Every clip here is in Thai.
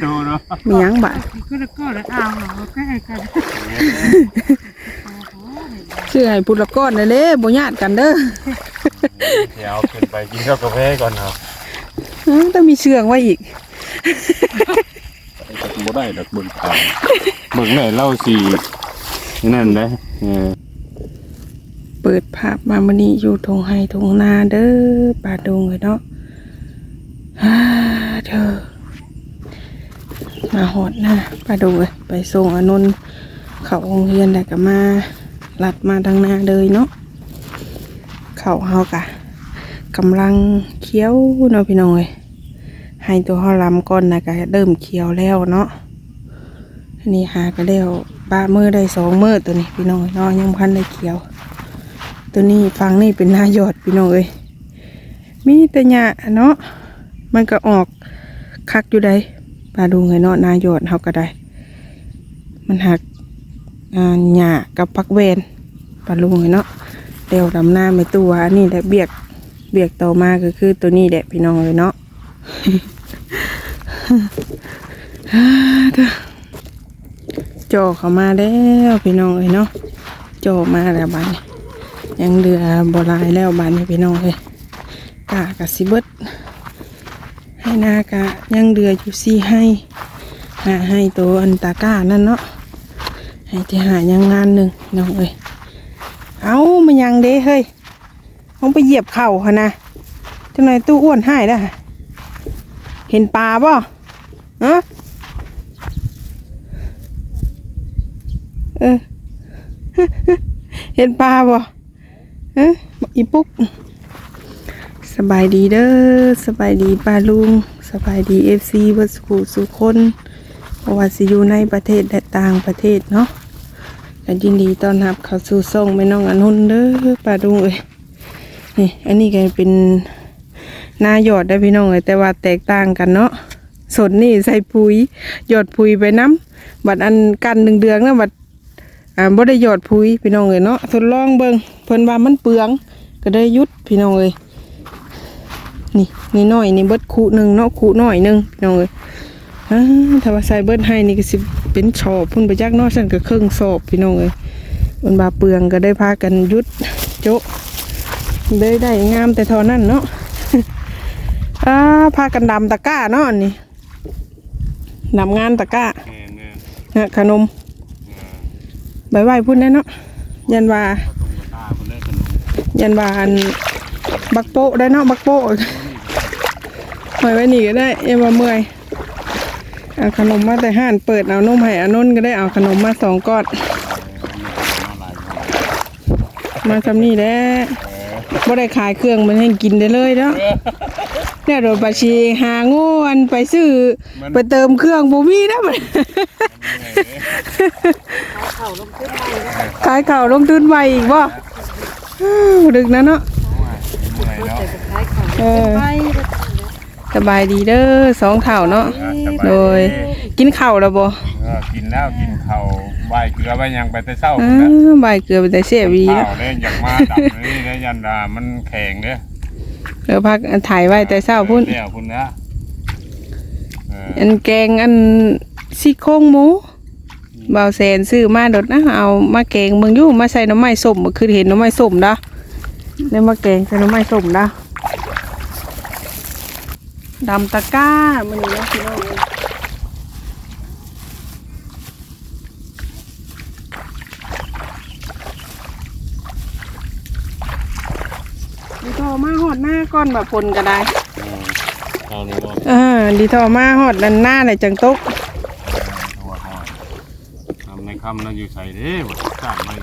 โตเนาะมีหยังบาดก็แล้วก็แล้วเอาเอาใกล้กันชื่อให้พุทธก้อนเลยเด้บ่ญาติกันเด้อเดี๋ยวขึ้นไปกินข้าวกาแฟก่อนครับอ้าวต้องมีเชืองไว้อีกบ่ได้ดอกเบิ่งทางเบิ่งได้เล่าสีนั่นเด้เออเปิดภาพมามื้อนี้อยู่ทงไห้ทงนาเด้อป่าดงเลยเนาะฮ่าเธอ มาหอดหน้าป่าดงเลยไปส่งอนุนเขาโรงเรียนแล้วก็มาลัดมาทางหน้าเลยเนาะเขาเฮากะกำลังเคี้ยวเนาะพี่น้องเอ้ยให้ตัวเฮาลำก่อนนะก็เริ่มเคี้ยวแล้วเนาะนนี้หาก็แล้วป้ามือได้สองมือตัวนี้พี่น้องเอ้ยเนาะยังพันได้เคี้ยว ตัวนี้ฟังนี่เป็นหน้ายอดพี่น้องเอ้ยมีแต่หญ้าเนาะมันก็ออกคักอยู่ได้ ปลาดูไงเนาะนายอดเฮาก็ได้ มันหักหญ้ากับพักเวนปลาลุงไงเนาะเดียวดำหน้าไม่ตัวอันนี้แหละเบียกเบียกต่อมาก็คือตัวนี้แหละพี่น้องเลยเนาะจ่อเข้ามาแล้วพี่น้องเอ้ยเนาะจ่อมาแล้วบันยังเดือบลายแล้วบานพี่น้องเลยกะกระสิเบิด ให้นากะยังเดืออยู่สี่ให้หาให้ตัวอันตาก้านั่นเนาะให้ที่หายังงานหนึ่งน้องเอ้ยเอามันยังเด้เฮ้ยมองไปเหยียบเข่าหะนะจังไหนตู้อ้วนให้ได้เห็นปลาบ่ฮะเออเห็นปลาบ่เอ๊ะอีปุ๊ก สบายดีเด้อสบายดีป้าลุงสบายดีเอฟซีวัสุขุสุคนเพราะว่าสิอยู่ในประเทศและต่างประเทศเนาะก็ยินดีต้อนรับเข้าสู่ส่งแม่น้องอนุนเด้อป้าลุงเอ้ยนี่อันนี้ก็เป็นหน้าหยอดได้พี่น้องเอ้ยแต่ว่าแตกต่างกันเนาะสนนี่ใส่ปุ๋ยหยอดปุ๋ยไปน้ำบัดอันกันหนึ่งเดือนนะบัดอ่าบ่ได้หยอดพุยพี่น้องเอ้ยเนาะทดลองเบิ่งเพิ่นว่ามันเปลืองก็ได้ยุดพี่น้องเอ้ย นี่นี่น้อยนี่เบิดคูหนึงเนาะคูน้อยหนึงพี่น้องเอ้ยอ่าถ้าว่าใส่เบิดให้นี่ก็สิเป็นชอบเพิ่นไปจักเนาะซั่นก็ครึ่งสอบพี่น้องเอ้ยเพิ่นว่าเปลืองก็ได้พากันหยุดโจะได้ได้งามแต่เท่านั้นเนาะอ่าพากันดำตะกร้าเนาะอันนี่ดำงานตะกร้าแม่นฮะขนมบายบายพูดแน่เนาะยันว่าๆตรงตาคนแรกกันยันว่าอัน บักโปะได้เนาะบักโปะหอยไว้หนีก็ได้เอ็มว่าเมื่อยเอาขนมมาแต่ห้านเปิดเอานุ่มให้อานนท์ก็ได้เอาขนมมาสองก้อนมาทำนี่แหละบ่ได้ขายเครื่องมันให้กินได้เลยเนาะเนี่ยโดนบัญชีหาง่อันไปซื้อไปเติมเครื่องบ่มีนะมันขาลงขึ้นไปแล้วขายข่าวลงทุนไวอีกบ่ดึกนะเนาะ เมื่อยเนาะแต่สุดท้ายเขาเออไปสบายดีเด้อสองเท่าเนาะโดย กินข้าวแล้วบ่เออกินแล้วกินข้าวใบายเกลือใบยังไปแต่เช้าอ้าพุ่นนะวใบเกลือไปแต่เสียวีข้าแล้ววเด้อยากมาดับนี่ได้ยันดามันแข็งเด้อเออพักถ่ายไว้แต่เช้าพุ่นเดี๋ยวพุ่นนะเอออันแกงอันซี่โครงหมูเบาแสนซื้อมาโดดนะเอามาแกงเบิ่งอยู่มาใส่หน้ำไม้ส้มคือเห็นหน้ำไม้ส้มดะ ได้มาแกงใส่หน้ำไม้ส้มดะดำตะกร้ามันนี่นะพี่น้องเอ้ยดีทอมาหอดหน้าก้อนแบบพลก็ได้เออเอานี่บ่เออ ดีทอมาหอดด้านหน้าเลยจังตกตัวหอยทำในคำนั้นอยู่ใส่เด้บ่จ้างไม่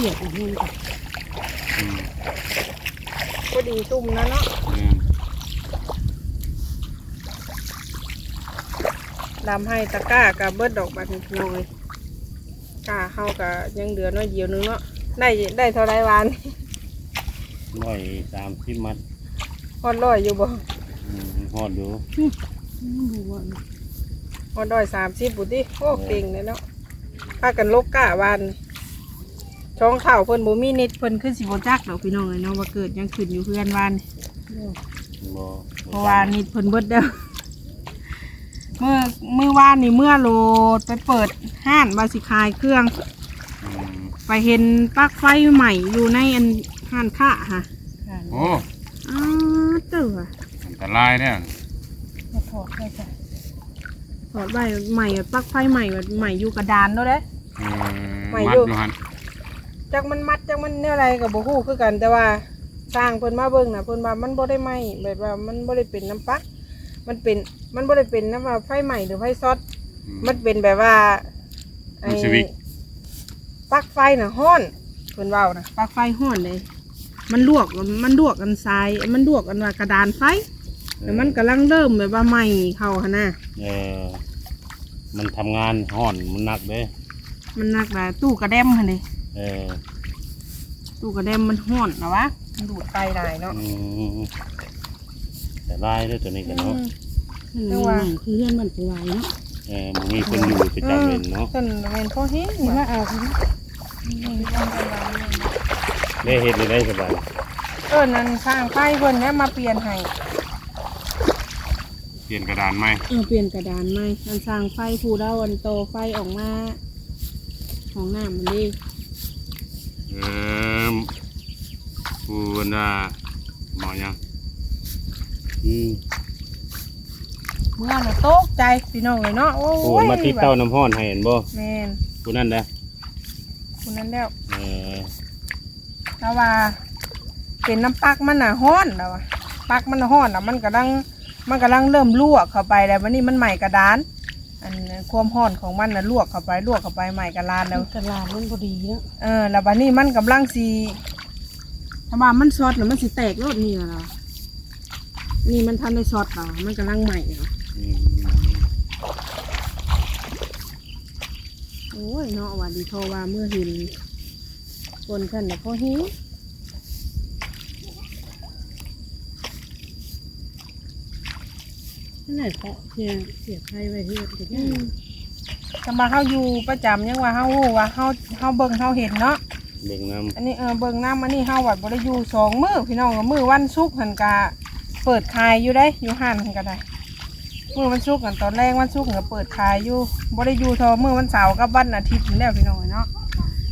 ก็เสียบอีกทีอืมพอดีตุ่มนะเนาะแม่นดำให้ตะกร้ากับเบิดดอกบัดนี้น้อยกล้าเฮากับยังเหลือน้อยเดียวนึงเนาะได้ได้เท่าไรวานร้อยสามสิบมัดฮอดร้อยอยู่บ่อืมฮอดอยู่ฮอดร้อยสามสิบบุติโอ้เก่งเลยเนาะพากันลกกะวาน ช่องเข่าเพิ่นบ่มีนิดเพิ่นขึ้นสิบ่จักดอกพี่น้องเอ้ยเนาะว่าเกิดยังขึ้นอยู่เพื่อนวานบ่บ่เพราะว่านี่เพิ่นเบิดเด้อเมื่อเมื่อวานนี่เมื่อโลดไปเปิดห้านบาสิขายเครื่องอืมไปเห็นปลั๊กไฟใหม่อยู่ในอันห้านค้าค่ะโอ้อ้าวเจ้าอะอันตรายเนี่ยมาถอดได้จ้ะถอดใบใหม่ปลั๊กไฟใหม่แบบใหม่อยู่กระดานแล้วเด้ อืมไม่มัดอยู่ อยู่หัน จักมันมัดจักมันเนี่ยอะไรกับบ่ฮู้คือกัน แต่ว่าสร้างเพิ่นมาเบิ่งน่ะเพิ่นว่ามันบ่ได้ไหม้แบบว่ามันบ่ได้เป็นน้ำปลั๊กมันเป็นมันบ่ได้เป็นน้ำว่าไฟใหม่หรือไฟช็อตอืมันเป็นแบบว่าไอ้มันสวิตช์ปลั๊กไฟน่ะฮ้อนเพิ่นเว้านะปลั๊กไฟฮ้อนเลยมันลวกมันลวกกันทราย มันลวกกันว่ากระดานไฟแล้วมันกำลังเริ่มแบบว่าไหม้เข้าหั่นน่ะ เออมันทำงานห่อนมันหนักเด้มันหนักหลายตู้กระแดมหั่นดิ เออตู้กระแดมมันฮ้อนนะวะมันดูดไฟได้เนาะอืมแต่ลายด้วยตัวนี้กันเนาะแต่ว่าคือเรื่องมันไปไหวเนาะเออมันมีคนอยู่ประจำเลยเนาะต้นเป็นพ่อเฮ็ดนี่นี่ว่าว่าเอาคือได้เห็ดได้สบายเออนั่นสร้างไฟเพิ่นเนี่ยมาเปลี่ยนให้เปลี่ยนกระดานไหมเออเปลี่ยนกระดานไหมมันสร้างไฟผู้เล่าอันโตไฟออกมาของน้ำมันดิ เออปูน่ะหมอยังอืมเมื่อน่ะตกใจพี่น้องเลยเนาะโอ้ปูยมาติดเต้าน้ำห้อนให้เห็นบ่แม่นปูนั่นนะคุณนั้นแล้วเออแต่ว่า เป็นน้ำปักมันน่ะฮ้อนแล้วอะปักมันน่ะฮ้อนอะมันกำลังมันกำลังเริ่มลวกเข้าไปแล้ววันนี้มันใหม่กระดาน อันความฮ้อนของมันน่ะลวกเข้าไปลวกเข้าไปใหม่กระลานแล้วตลาดมันพอดีเนาะเออแล้วบัดนี้มันกำลังสีถ้าว่ามันช็อตแล้วมันสิแตกรถนี่เหรอนี่มันทันได้ช็อตเหรอมันกำลังใหม่เหรออืมโอ้ยเนาะว่าดีโทรว่าเมื่อเห็นคนท่านน่ะเขาหิว นั่นแหละเพราะเสียเสียไฟไว้ที่จะอืย่างมถ้ามาเฮาอยู่ประจำยังว่าเฮาฮู้ว่าเฮาเฮาเบิ่งเฮาเห็นเนาะ เบ่งน้อันนี้เออเบิ่งน้ำอันนี้เฮาวัดบ่ได้อยู่สองมื้อพี่น้องก็มื้อวันศุกร์หันกะเปิดขายอยู่ได้อยู่ห้านหันก็ได้มื้อวันศุกร์กันตอนแรกวันศุกร์ก็เปิดขายอยู่บ่ได้อยู่เทอมื้อวันเสาร์กับวันอาทิตย์นี่แหล้วพี่น้องเนาะ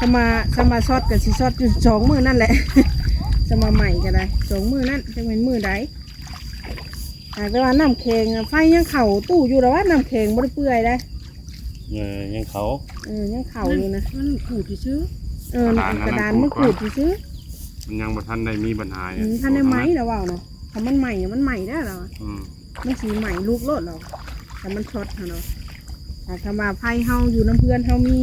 สมาสมาช็อตก็สิช็อตอยู่สองมื้อนั่นแหละ สมาใหม่ก็ได้สองมื้อนั่นจังเป็นมื้อใด แต่ว่าน้ำแข็งอะไฟยังเข่าตู้อยู่แล้วว่าน้ำแข็งบ่ได้เปื่อยได้ำเออยังเขา เออยังเข่าอยู่นะมันขูดที่ซื้อเออกระดานมันขูดซื้อมันยังบ่ทันได้มีปัญหาๆอืมท่านได้ไหมแล้วว่าเนาะถ้ามันใหม่อะมันใหม่ได้แล้วอะอืมมันสีใหม่ลูกโลดหรอกแต่มันช็อตเหรอเนาะแต่ถ้ามาไพ่เฮาอยู่น้ำเพื่อนเฮามี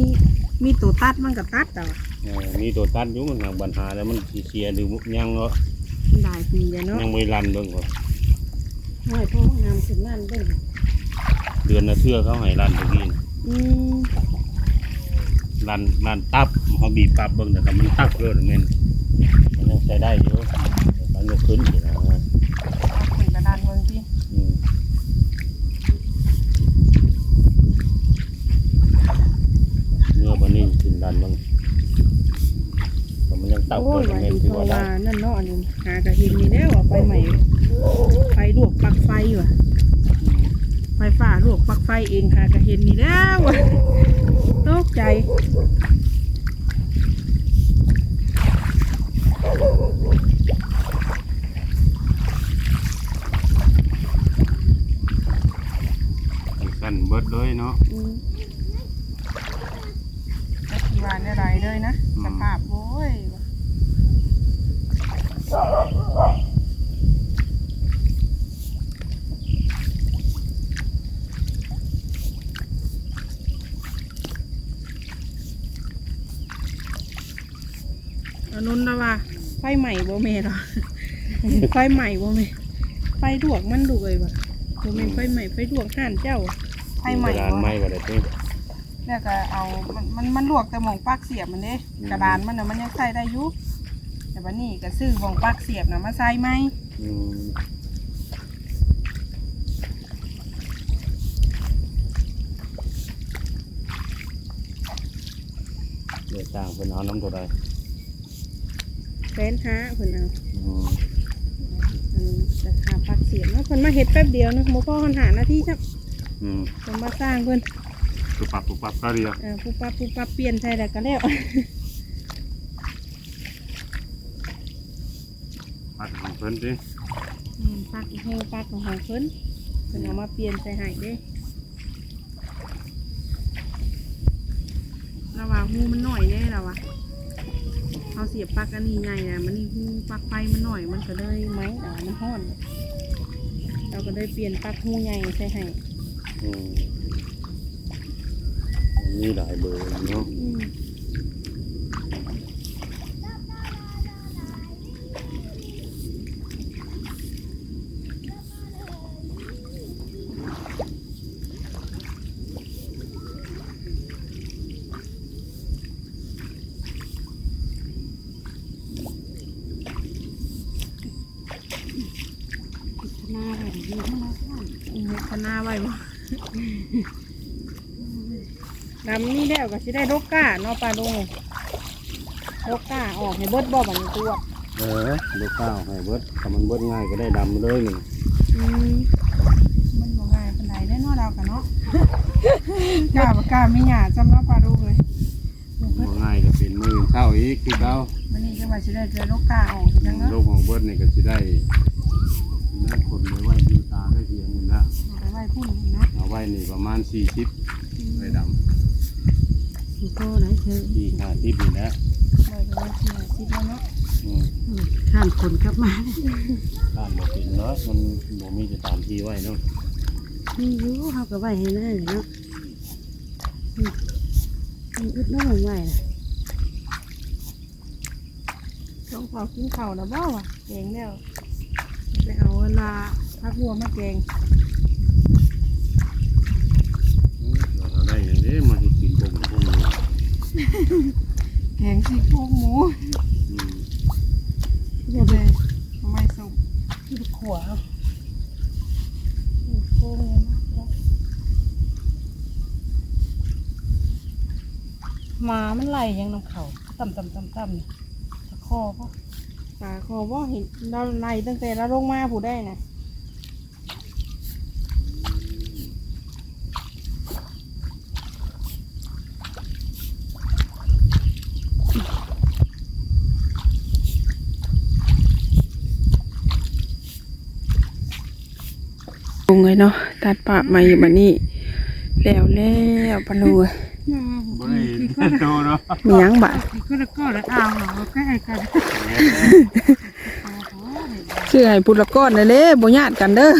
มีตัวตัดมันก็ตัดแต่ว่าเออมีตัวตัดอยู่มันหางปัญหาแล้วมันสิเสียหรือยังเนาะมันได้ปีเดียวเนาะยังไม่รันเบิ่งก่อน ห้อยพ่อน้ำสินั่นเด้งเดือนละเทื่อเขาให้รันตะกี้น่ะอืมรันรันตับเขาบีบปับเบิ่งแต่ก็มันตับเลยแม่นมันยังใช้ได้อยู่มันยกขึ้นอยู่นะเอาขึ้นกระดานเมืองที่อืมเนื้อบันนี้ขึ้นรันเบิ่ง แต่มันยังตับโอ้เลยยว่าแม่นดีถืโทอรว่าได้ว่านั่นเนาะอันนี้หากระหินนี่แน่ว่าไฟใหม่ไฟลวกปลักไฟอยู่อะอืมไฟฟ้าลวกปลักไฟเองหากระเห็นนี่แล้วว่ะตกใจสั้นเบิดเลยเนาะอืมจักกี่วันอะไรเลยนะอืมสภาพโว้ย อันนู้นนะว่าไฟใหม่บ่ แม่หรอไฟใหม่บ่แม่ไฟดวกมันดูเลยว่ะบ่แม่นไฟใหม่ไฟดวกห่านเจ้าอะไฟใหม่กระดานบ่ไม้บ่ได้เด้เนี่ยก็เอา มัน มันมันลวกแต่หมองปลักเสียบมันเด้อืมกระดานมันน่ะมันยังใส่ได้อยู่แต่บัดนี้ก็ซื้อหมองปลักเสียบน่ะมาใส่ไหมอืมเดี๋ยวจ้างเพิ่นเอาน้ำตัวใด แฟนท้าเพิ่นเอาอืมอันจะหาปักเสียงแล้วเพิ่นมาเฮ็ดแป๊บเดียวนึงบ่พอหันหานาทีครับอืมเพิ่นมาสร้างเพิ่นปุบปับปุบปับก็เรียกเออปุ๊บปั๊บปุ๊บปั๊บเปลี่ยนใส่แล้วก็แล้วปัดของเพิ่นสิอืมปักเฮงปักของของเพิ่นเพิ่นเอามาเปลี่ยนใส่ให้เด้ระหว่างหูมันหน่อยเด้แล้ววะ เอาเสียบปลักอันนี้ใหญ่นะมันนี่หูปลักไฟมันหน่อยมันก็เลยไหมแต่ว่ามันห้อน เราก็เลยเปลี่ยนปลักหูใหญ่ใส่ให้อืมมีหลายเบอร์เนาะ อืม หน้าไว้ดีข้างหน้าข้าง อืมคณะไว้บ่ ดำนี่แล้วก็สิได้โรกก้าเนาะปลาลุงโรกก้าออกให้เบิดบ่บัดนี้ตัวเออลูกข้าวให้เบิดถ้ามันเบิดง่ายก็ได้ดำเลยนี่อืมมันบ่ง่ายปานใดได้เนาะเรากันเนาะ กล้าบ่กล้าไม่หยาจำเนาะปลาลุงเลยบ่ง่ายก็เป็นมือเช้าอีกคือเก่ามันนี่จังว่าสิได้เจอโรกก้าออกจังเนาะโรคของเบิดนี่ก็สิได้นะคนไว้ไว้ดูตาได้เพียงนึงนะเอาไปไว้พุ่นเนาะเอาไว้นี่ประมาณ40ไปดำๆมันก็ไหนเธอที่50นี่นะไว้ไปไว้ที่สิบแล้วเนาะอืมอืมข้ามคนกลับมาตามบ่เป็นเนาะมันบ่มีจะตามที่ไว้เนาะนี่อยู่เขาก็ไว้ให้ได้เนาะอืมมันอึดน้ำมันไว้นะต้องเผากินข้าวแล้วบ่วะแกงแล้วไปเอาเวลาพักวัวมาแกง อืมเราได้อย่างนี้มาเฮ็ดกินพวกพวกนี้ แกงซี่โครงหมูอืมเดี๋ยวเลยทำไมสุกที่ขวาโครงเนี่ยนะหมามันไหลยังน้ำเขาต่ำต่ำต่ำต่ำตะคอปะปลาคอบ่เห็นเราไล่ตั้งแต่เราลงมาผู้ได้นะ งเลยเนาะตัดปากมาอยู่บันนี้แล้วแล้วปะลูบ่ได้โตเนาะมีหยังบะก็แล้วก็แล้วเอาเหรอก็ไอ้กันชื่อให้พุทธก้อนเลยเด้บ่ญาติกันเด้อ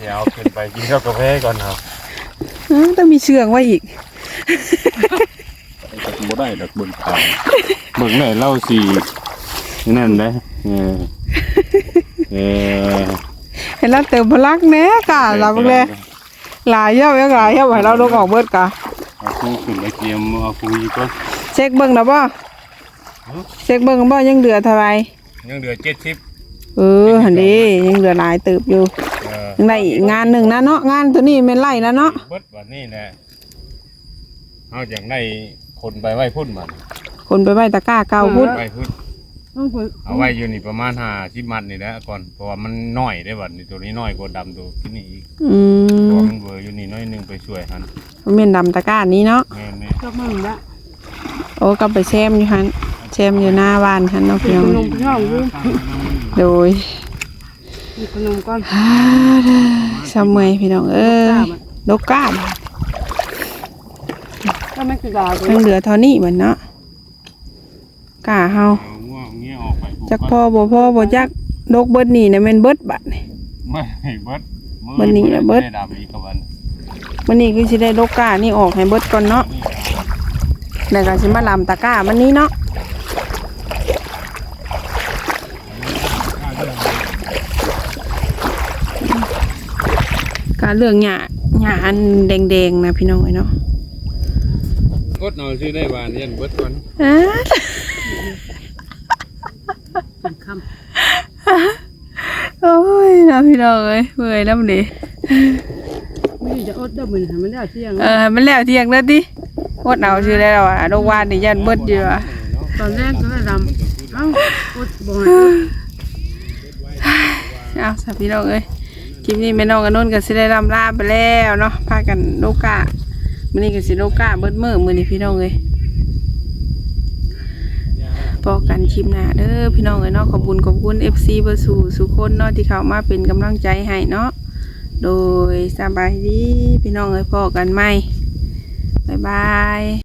เดี๋ยวขึ้นไปกินข้าวกาแฟก่อนครับอื้อต้องมีเชืองไว้อีกบ่ได้ดอกเบิ่งตาเบิ่งได้เล่าสินั่นเด้เออเออ เห็นแล้วเติมพลังแหน่กะเราเบิ่งเลยหลายเย้ายังหลายเย้าให้เราลงออกเบิดกะเอาคูขึ้นไปเตรียมเอาคูอีกก่อนเช็คเบิ่งแล้วบ่เช็คเบิ่งบ่ยังเหลือเท่าไหร่ยังเหลือ70เออหั่นเด้ยังเหลือหลายเติบอยู่เออยังได้อีกงานหนึ่งนะเนาะงานตัวนี้แม่นไล่แล้วเนาะเบิดวันนี้แหละเอาอย่างได้คนไปไว้พุ่นมันคนไปไว้ตะกร้าเก่าพุ่นไว้พุ่น ต้องไปเอาไว้อยู่นี่ประมาณ50มัดนี่แหละก่อนเพราะว่ามันน้อยได้บัดนี้ตัวนี้น้อยกว่าดำตัวที่นี่อีกอืเพราะมว่ามันเบอร์อยู่นี่น้อยหนึงไปช่วยหันแม่นดำตะกร้านี้เนาะแม่นก็มั่งละโอ้ก็ไปแซมอยู่หั่นแซมอยู่หน้าบ้านหั่นเนาะพี่น้องขนมช่องดูโดยมีขนมก้อนฮ่าเด้อสำเมอยพี่น้องเอ้ยดกก้าบก็ไม่กระดาษยังเหลือเท่านี้เหมือนเนาะกาเฮา เอาง่วงเงี้ยออกไปจักพ่อบ่พ่อบ่จักดกเบิดนี่นะแม่นเบิดบัดนี่ไม่เบิดวันนี้น่ะเบิดได้ดำอีกกับวันวันนี้คือสิได้ดกก้านี่ออกให้เบิดก่อนเนาะนี่ก็แล้วก็สิมาลำตะกร้ามันนี้เนาะการเรื่องหญ้าหญ้าอันแดงๆนะพี่น้องเอ้ยเนาะกดเอาซื้อได้บานยันเบิดก่อนอ้าเป็นค โอ้ย นะพี่น้องเอ้ยเมื่อยน้ำดิำไม่จะอดได้เหมือนมันได้เที่ยงเออให้มันแล้วเที่ยงแล้วติอดเอาชื่อได้แล้วอะโรงวานนี่ยันเบิดอยู่อะตอนแรกก็ได้ดำเอ้าอดบ่อยเอาสาพี่น้องเอ้ยคลิปนี้แม่น้องกับนุ่นก็สิได้ลำลาไปแล้วเนาะพากันโลกามื้อนี้ก็สิโลกาเบิดมื้อมื้อนี้พี่น้องเอ้ย พอกันคลิปหน้าเด้อพี่น้องเอ้ยเนาะขอบคุญขอบคุณ FC เบอร์สู่สุคนเนาะที่เข้ามาเป็นกำลังใจให้เนาะโดยสบายดีพี่น้องเอ้ยพอกันใหม่บ๊ายบาย